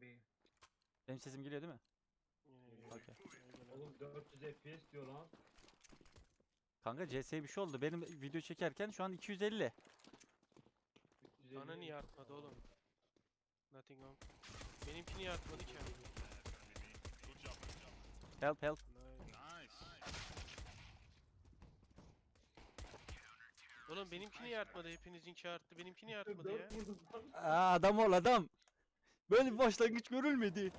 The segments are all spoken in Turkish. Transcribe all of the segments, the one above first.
B. Benim sesim geliyor değil mi? Yine Okey. Oğlum 400 FPS diyor lan. Kanka CS'ye bir şey oldu. Benim video çekerken şu an 250. 350 Bana niye artmadı oğlum? Nothing wrong. Benimki niye artmadı ki? Help help. Nice. Oğlum benimki niye artmadı? Hepinizinki arttı. Benimki niye artmadı ya? Dört vurdum lan. Aa, adam ol adam. Böyle bir başlangıç görülmedi.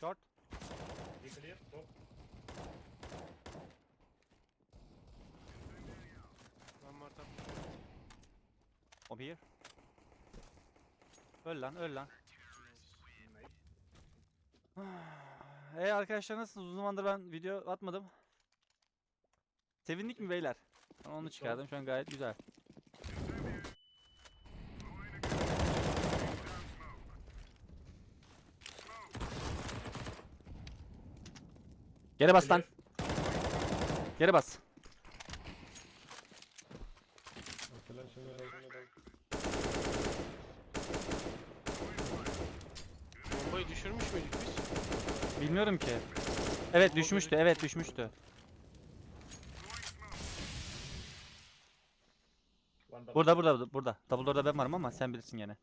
Short. Bir clear. Top. One more. O bir. Öl lan öl lan. Hey arkadaşlar nasılsınız? Uzun zamandır ben video atmadım. Sevindik mi beyler? Ben onu çıkardım şu an gayet güzel. Geri bas lan. Geri bas. Bombayı düşürmüş müydük biz? Bilmiyorum ki. Evet düşmüştü. Evet düşmüştü. Burada burada burada. Double door'da ben varım ama sen bilirsin gene.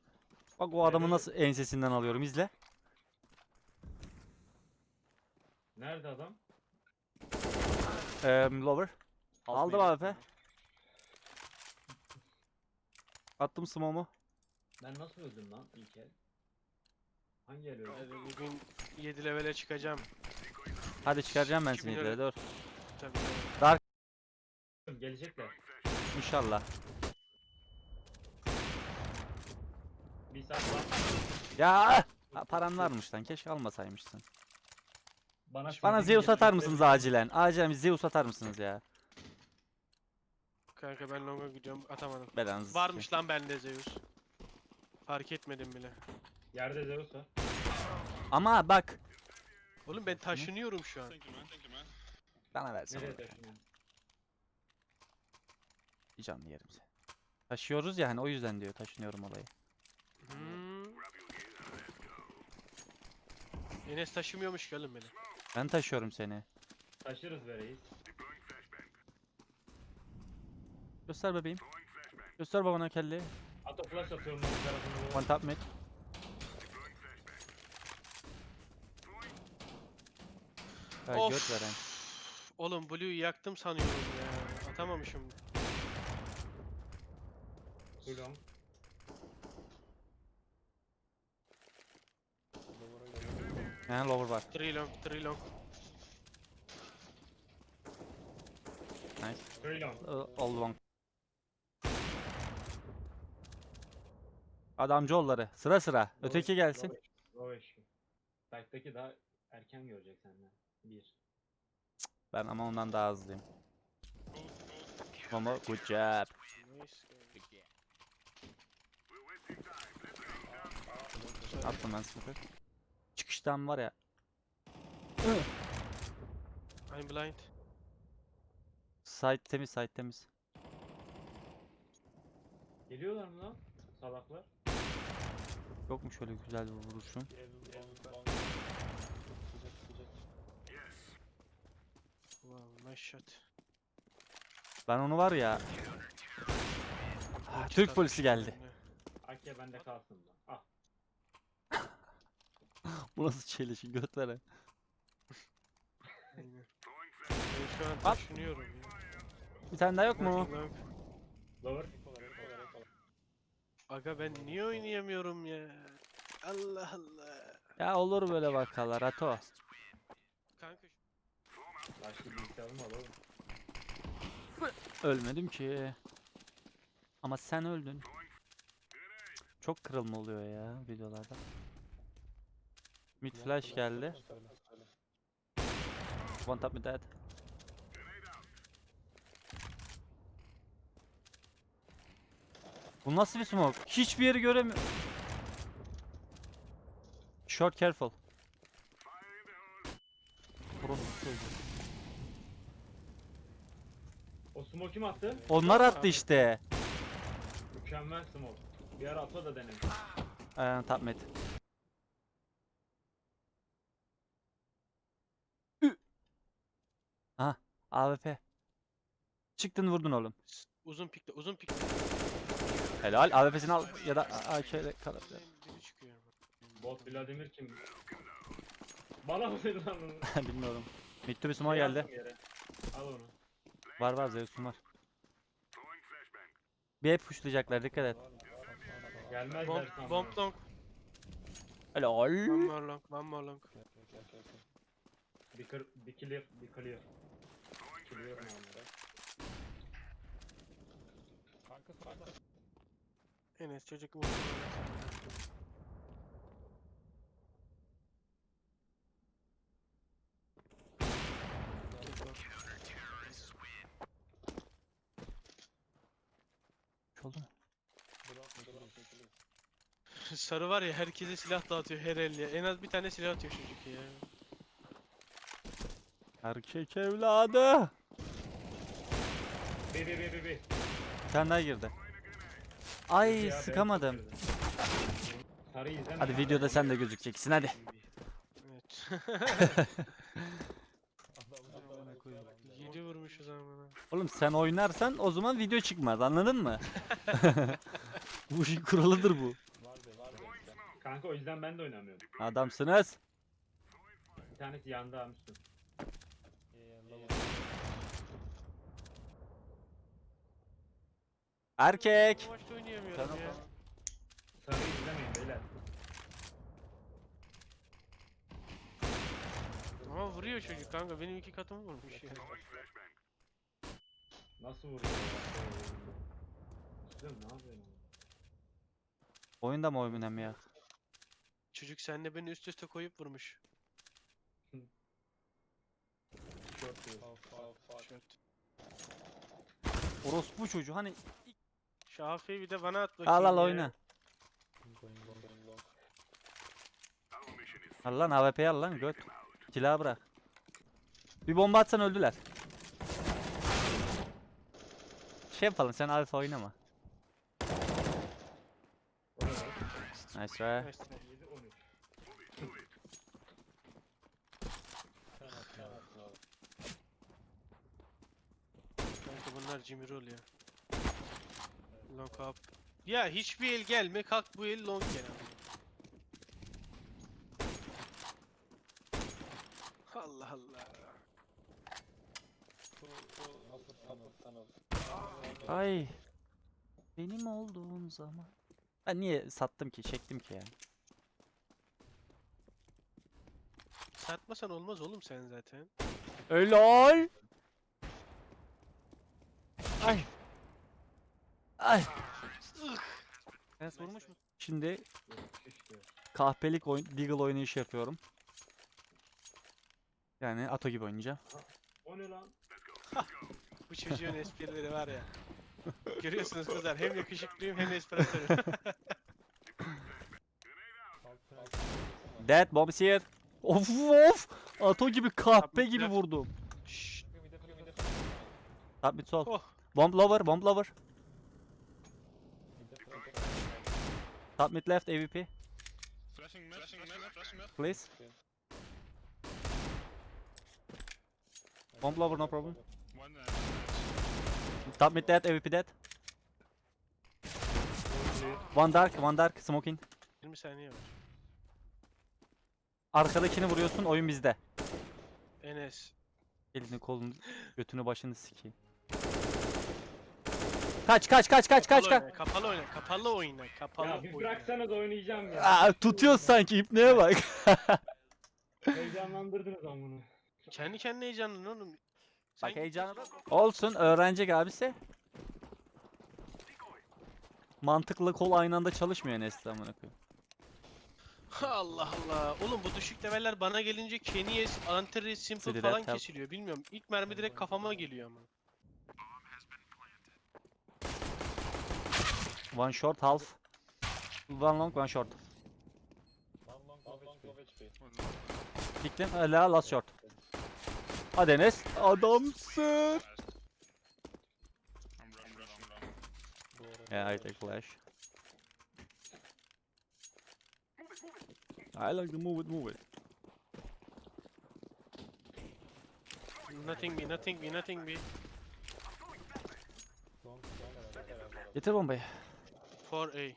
Bak o adamı nasıl ensesinden alıyorum izle. Nerede adam? Eee lower. Aldım abi. Attım smoke'u. Ben nasıl öldüm lan ilk el? Hangi el öldüm? Hadi bugün 7 levele çıkacağım. Hadi çıkaracağım ben seni bin ileri dur. Tabii. Gelecekler. İnşallah. Bir saat var. Ya ha, paran varmış lan keşke almasaymışsın. Bana, Bana Zeus atar mısınız acilen? Acilen bir Zeus atar mısınız ya? Kanka ben longa gidiyorum atamadım. Belanızı Varmış lan bende Zeus. Fark etmedim bile. Yerde Zeus var. Ama bak. Oğlum ben taşınıyorum şu an. Bana versin. Nereye taşınıyor? Bir canlı yerim seni. Taşıyoruz ya hani o yüzden diyor taşınıyorum olayı. Hmm. Enes taşımıyormuş ki oğlum beni. Ben taşıyorum seni. Taşırız be reis. Göster bebeğim. Göster babana kelleyi. Ato flash atıyorum. One tap mid. Ha, Of. göt veren. Oğlum Blue'yu yaktım sanıyorum ya. Atamamışım. Kulon. Yani lower var. Three long, three long. Nice. Kulon. Uh, All long. Adamcıoğulları. Sıra sıra. Öteki gelsin. Low. Site'daki daha erken görecek senden. Bir. Ben ama ondan daha hızlıyım. Ama good job. Attım ben smoke'u. Çıkıştan var ya. I'm blind. Side temiz, side temiz. Geliyorlar mı lan? Salaklar. Yok mu şöyle güzel bir vuruşum? Wow, nice shot. Ben onu var ya. Ah, Türk polisi geldi. Akya bende kalsın lan. Ah. Bu nasıl çelişki göt. Aynen. Ben şu an taşınıyorum ya. Bir tane daha yok mu? Lower. Aga ben niye oynayamıyorum ya? Allah Allah. Ya olur böyle vakalar Ato. Kanka şu- Başka bilgisayarım var oğlum. Ölmedim ki. Ama sen öldün. Çok kırılma oluyor ya videolarda. Mid flash geldi. One tap mid dead. Bu nasıl bir smoke? Hiçbir yeri göremiyorum. Short careful. Çocuğu. O smoke kim attı? Onlar attı işte. Mükemmel smoke. Bir ara Ato da denemiş. Ee, top mid. AWP. Çıktın vurdun oğlum. Uzun pikle, uzun pikle. Helal. AWP'sini al ya da AK'de kalabilir. Biri çıkıyor. Bot Vladimir kim? Bana mı dedi lan bunu? Bilmiyorum. Mitsubishi Sumo Şey geldi. yere. Al onu. Var var Zeus'un var. Bir hep pushlayacaklar dikkat et. Gelmezler Bomb, sandım. bomb long. Helal. One more long, one more long. Bir, kır, bir clear, bir clear. Mı onları? Enes çocuk vurdu. Oldu mu? Sarı var ya herkese silah dağıtıyor her elle. En az bir tane silah atıyor çocuk ya. Erkek evladı. Bir bir bir bir bir. Bir tane daha girdi. Ay Ya, ben sıkamadım. izleme. Hadi ya, videoda ben sen de gözükeceksin hadi. Evet. Yedi vurmuşuz amına. Oğlum sen oynarsan o zaman video çıkmaz anladın mı? bu işin kuralıdır bu. Kanka o yüzden ben de oynamıyorum. Adamsınız. Bir tanesi yandı almıştım. Erkek. Bu maçta oynayamıyorum Sen ya. Sarıyı izlemeyin beyler. Ama vuruyor çocuk kanka benim iki katımı vurmuş ya. Nasıl vuruyor ya? Sizem ne yapıyorsun? Oyunda mı oynamıyor? Çocuk senle beni üst üste koyup vurmuş. Short diyor. Şört. Orospu çocuğu hani Şafi bir de bana at bakayım al al ya. oyna. Al lan AWP'yi al lan göt. Silahı bırak. Bir bomba atsan öldüler. Şey yapalım sen alfa oynama. Nice try. Nice try. 7 13. Kanka bunlar Cimirol ya. Long up. Ya hiçbir el gelme kalk bu el long gel abi. Allah Allah. Ay. Benim olduğum zaman. Ben niye sattım ki çektim ki ya. Satmasan olmaz oğlum sen zaten. Helal. Ay. Ay. Enes vurmuş mu? Şimdi 73 diyor. kahpelik oyun, Deagle oynayışı yapıyorum. Yani Ato gibi oynayacağım. O ne lan? Bu çocuğun esprileri var ya. Görüyorsunuz kızlar hem yakışıklıyım hem espratörüm. Dead bomb is here. Of of. Ato gibi kahpe gibi vurdum. Şşş. Mid sol. Oh. Bomb lower, bomb lower. Top mid left AVP. Flashing mid, flashing mid, flashing mid. Please. Bomb lower no problem. One uh, Top mid dead, AVP dead. One dark, one dark, smoking. 20 saniye var. Arkadakini vuruyorsun, oyun bizde. Enes. Elini kolunu, götünü başını sikeyim. Kaç kaç kaç kaç kaç kaç. Kapalı oyna, kapalı oyna, kapalı oyna. Ya bir oyna. bıraksanız oynayacağım ya. Aa, tutuyoruz sanki ipneye bak. Heyecanlandırdınız amını. Kendi kendine heyecanlan oğlum. Bak Sen heyecanı Olsun öğrenecek abisi. Mantıklı kol aynı anda çalışmıyor Nesli amına koyayım. Allah Allah. Oğlum bu düşük leveller bana gelince Kenyes, Anteri, Simple falan kesiliyor. Bilmiyorum. İlk mermi direkt kafama geliyor ama. One short half. One long one short. Diktim hala last short. Hadi Enes. Adamsın. Yeah, I take flash. I like to move it, move it. Nothing B, nothing B, nothing B. Getir bombayı. 4A.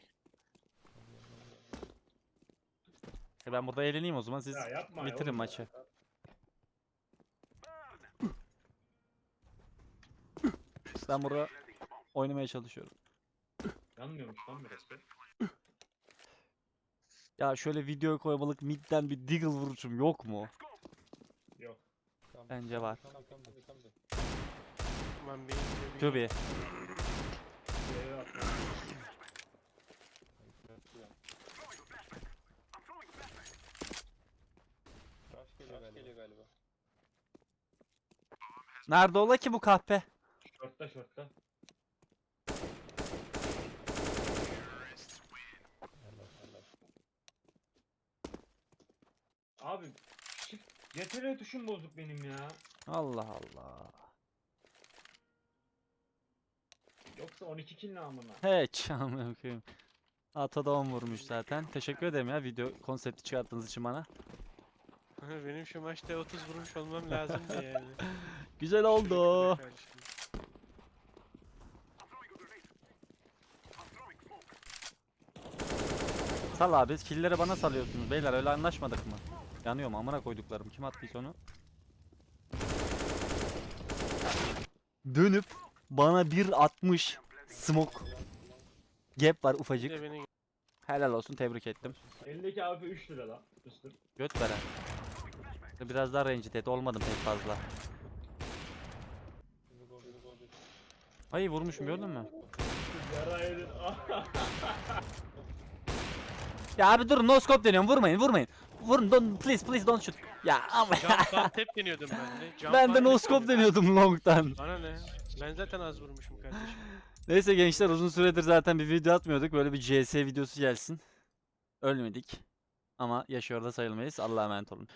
E ben burada eğleneyim o zaman siz Ya yapma ya bitirin oğlum ya. maçı. Ben burada oynamaya çalışıyorum. Yanmıyormuş lan burası. Ya şöyle video koymalık midden bir deagle vuruşum yok mu? Yok. Bence var. One B, two B. To be. Bir eve atma. Nerede ola ki bu kahpe? Şortta şortta. Abi CTRL tuşum bozuk benim ya. Allah Allah. Yoksa 12 kill ne amına. Hiç amına koyayım. Ata da 10 vurmuş zaten. Teşekkür ederim ya video konsepti çıkarttığınız için bana. Benim şu maçta 30 vurmuş olmam lazımdı yani. Güzel oldu. Sal abi. Killleri bana salıyorsunuz. Beyler öyle anlaşmadık mı? Yanıyorum amına koyduklarım. Kim attıysa onu? Dönüp bana bir atmış smoke. Gap var ufacık. Helal olsun tebrik ettim. Elindeki abi 3 lira lan. Üstüm. Göt veren. Biraz daha rencide et. Olmadım pek fazla. Ay vurmuşum gördün mü? Ya abi durun no scope deniyorum. Vurmayın vurmayın. Vurun don't please please don't shoot. Ya ama tap deniyordum ben de. Jump ben de no scope deniyordum long'tan. Bana ne? Ben zaten az vurmuşum kardeşim. Neyse gençler uzun süredir zaten bir video atmıyorduk. Böyle bir CS videosu gelsin. Ölmedik. Ama yaşıyor da sayılmayız. Allah'a emanet olun.